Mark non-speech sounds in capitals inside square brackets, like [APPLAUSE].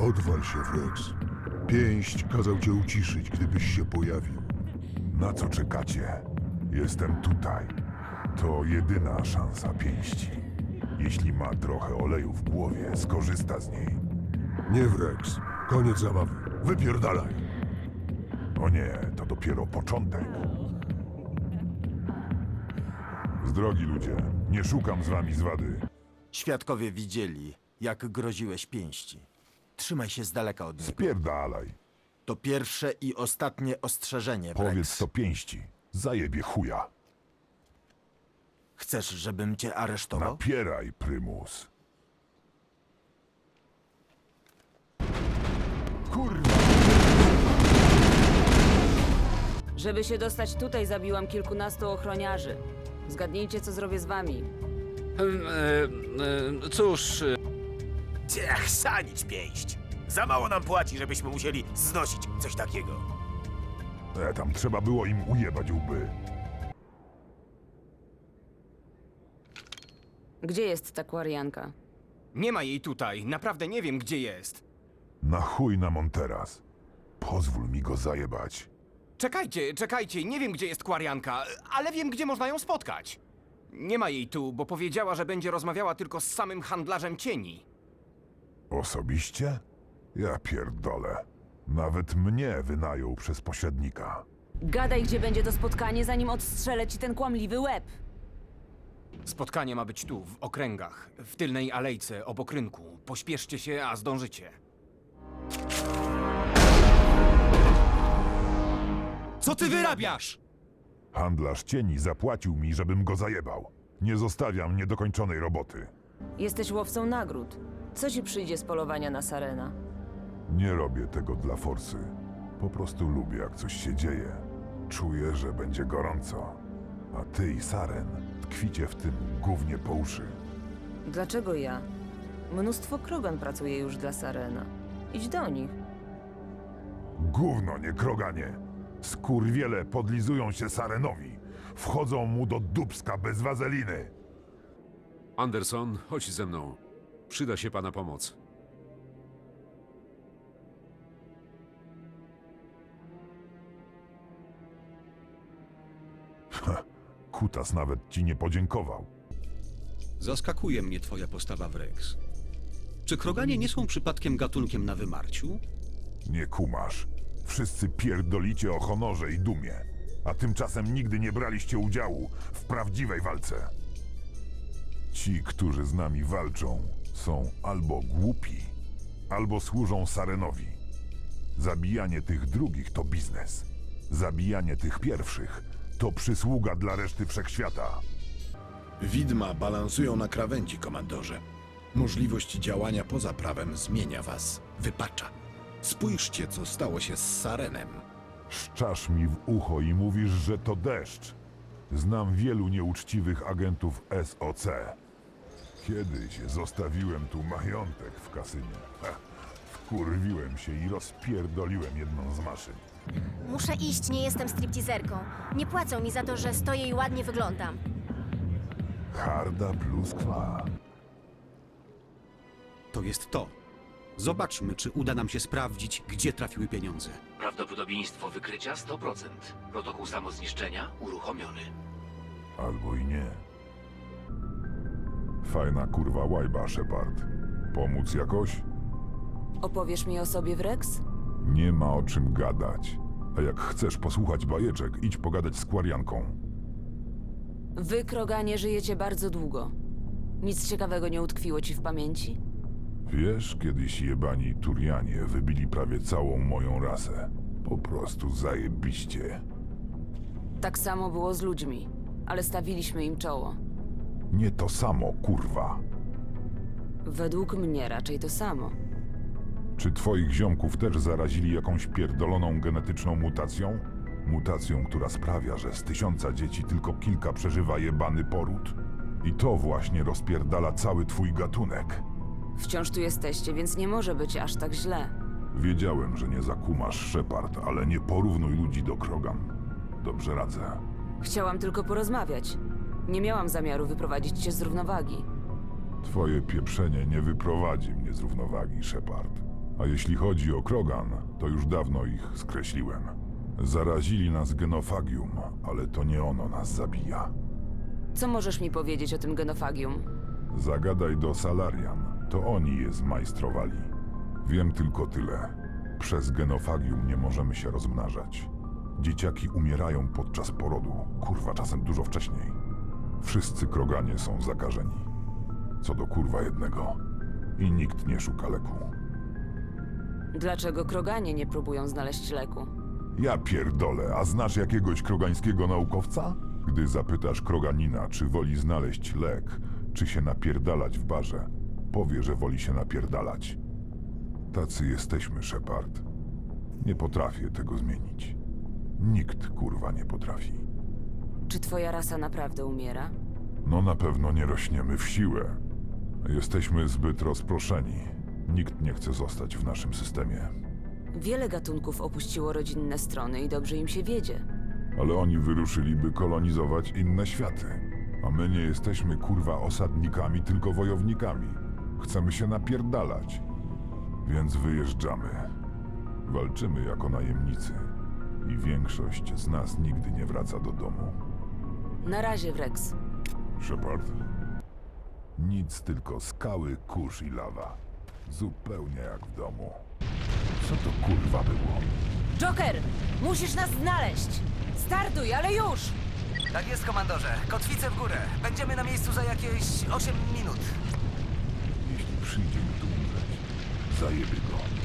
Odwal się, Flex. Pięść kazał cię uciszyć, gdybyś się pojawił. Na co czekacie? Jestem tutaj. To jedyna szansa pięści. Jeśli ma trochę oleju w głowie, skorzysta z niej. Nie, Wrex. Koniec zabawy. Wypierdalaj. O nie, to dopiero początek. Z drogi ludzie, nie szukam z wami zwady. Świadkowie widzieli, jak groziłeś pięści. Trzymaj się z daleka od niego. Spierdalaj. To pierwsze i ostatnie ostrzeżenie, Powiedz Brex. to pięści. Zajebie chuja. Chcesz, żebym cię aresztował? Napieraj, prymus. Kurwa! Żeby się dostać tutaj, zabiłam kilkunastu ochroniarzy. Zgadnijcie, co zrobię z wami. Em, e, e, Cóż, e, Ciech, sanić pięść. Za mało nam płaci, żebyśmy musieli znosić coś takiego. E, tam trzeba było im ujebać łby. Gdzie jest ta kwarianka? Nie ma jej tutaj, naprawdę nie wiem gdzie jest. Na chuj nam on teraz. Pozwól mi go zajebać. Czekajcie, czekajcie, nie wiem gdzie jest kwarianka, ale wiem gdzie można ją spotkać. Nie ma jej tu, bo powiedziała, że będzie rozmawiała tylko z samym handlarzem cieni. Osobiście? Ja pierdolę. Nawet mnie wynajął przez pośrednika. Gadaj, gdzie będzie to spotkanie, zanim odstrzelę ci ten kłamliwy łeb. Spotkanie ma być tu, w okręgach, w tylnej alejce, obok rynku. Pośpieszcie się, a zdążycie. Co ty wyrabiasz? Handlarz cieni zapłacił mi, żebym go zajebał. Nie zostawiam niedokończonej roboty. Jesteś łowcą nagród. Co ci przyjdzie z polowania na Sarena? Nie robię tego dla forsy. Po prostu lubię, jak coś się dzieje. Czuję, że będzie gorąco. A ty i Saren tkwicie w tym gównie po uszy. Dlaczego ja? Mnóstwo krogan pracuje już dla Sarena. Idź do nich. Gówno, nie kroganie. Skurwiele podlizują się Sarenowi. Wchodzą mu do dubska bez wazeliny. Anderson, chodź ze mną. Przyda się pana pomoc. [LAUGHS] Kutas nawet ci nie podziękował. Zaskakuje mnie twoja postawa w Rex. Czy kroganie nie są przypadkiem gatunkiem na wymarciu? Nie kumasz. Wszyscy pierdolicie o honorze i dumie. A tymczasem nigdy nie braliście udziału w prawdziwej walce. Ci, którzy z nami walczą, są albo głupi, albo służą Sarenowi. Zabijanie tych drugich to biznes. Zabijanie tych pierwszych to przysługa dla reszty wszechświata. Widma balansują na krawędzi, komandorze. Możliwość działania poza prawem zmienia was, wypacza. Spójrzcie, co stało się z Sarenem. Szczasz mi w ucho i mówisz, że to deszcz. Znam wielu nieuczciwych agentów SOC. Kiedyś zostawiłem tu majątek w kasynie. Ha, wkurwiłem się i rozpierdoliłem jedną z maszyn. Muszę iść, nie jestem stripteaserką. Nie płacą mi za to, że stoję i ładnie wyglądam. Harda pluskwa. To jest to. Zobaczmy, czy uda nam się sprawdzić, gdzie trafiły pieniądze. Prawdopodobieństwo wykrycia 100%. Protokół samozniszczenia uruchomiony. Albo i nie. Fajna kurwa łajba, Shepard. Pomóc jakoś? Opowiesz mi o sobie w Rex? Nie ma o czym gadać. A jak chcesz posłuchać bajeczek, idź pogadać z Kwarianką. Wy, kroganie, żyjecie bardzo długo. Nic ciekawego nie utkwiło ci w pamięci? Wiesz, kiedyś jebani Turianie wybili prawie całą moją rasę. Po prostu zajebiście. Tak samo było z ludźmi, ale stawiliśmy im czoło. Nie to samo, kurwa. Według mnie raczej to samo. Czy twoich ziomków też zarazili jakąś pierdoloną genetyczną mutacją? Mutacją, która sprawia, że z tysiąca dzieci tylko kilka przeżywa jebany poród. I to właśnie rozpierdala cały twój gatunek. Wciąż tu jesteście, więc nie może być aż tak źle. Wiedziałem, że nie zakumasz, Shepard, ale nie porównuj ludzi do Krogan. Dobrze radzę. Chciałam tylko porozmawiać. Nie miałam zamiaru wyprowadzić cię z równowagi. Twoje pieprzenie nie wyprowadzi mnie z równowagi, Shepard. A jeśli chodzi o Krogan, to już dawno ich skreśliłem. Zarazili nas genofagium, ale to nie ono nas zabija. Co możesz mi powiedzieć o tym genofagium? Zagadaj do Salarian, to oni je zmajstrowali. Wiem tylko tyle. Przez genofagium nie możemy się rozmnażać. Dzieciaki umierają podczas porodu, kurwa czasem dużo wcześniej. Wszyscy kroganie są zakażeni. Co do kurwa jednego. I nikt nie szuka leku. Dlaczego kroganie nie próbują znaleźć leku? Ja pierdolę, a znasz jakiegoś krogańskiego naukowca? Gdy zapytasz kroganina, czy woli znaleźć lek, czy się napierdalać w barze, powie, że woli się napierdalać. Tacy jesteśmy, Shepard. Nie potrafię tego zmienić. Nikt kurwa nie potrafi. Czy twoja rasa naprawdę umiera? No na pewno nie rośniemy w siłę. Jesteśmy zbyt rozproszeni. Nikt nie chce zostać w naszym systemie. Wiele gatunków opuściło rodzinne strony i dobrze im się wiedzie. Ale oni wyruszyliby kolonizować inne światy. A my nie jesteśmy kurwa osadnikami, tylko wojownikami. Chcemy się napierdalać. Więc wyjeżdżamy. Walczymy jako najemnicy. I większość z nas nigdy nie wraca do domu. Na razie, Wrex. Shepard? Nic, tylko skały, kurz i lawa. Zupełnie jak w domu. Co to kurwa było? Joker! Musisz nas znaleźć! Startuj, ale już! Tak jest, komandorze. Kotwicę w górę. Będziemy na miejscu za jakieś 8 minut. Jeśli przyjdzie mi tu umrzeć, zajebie go.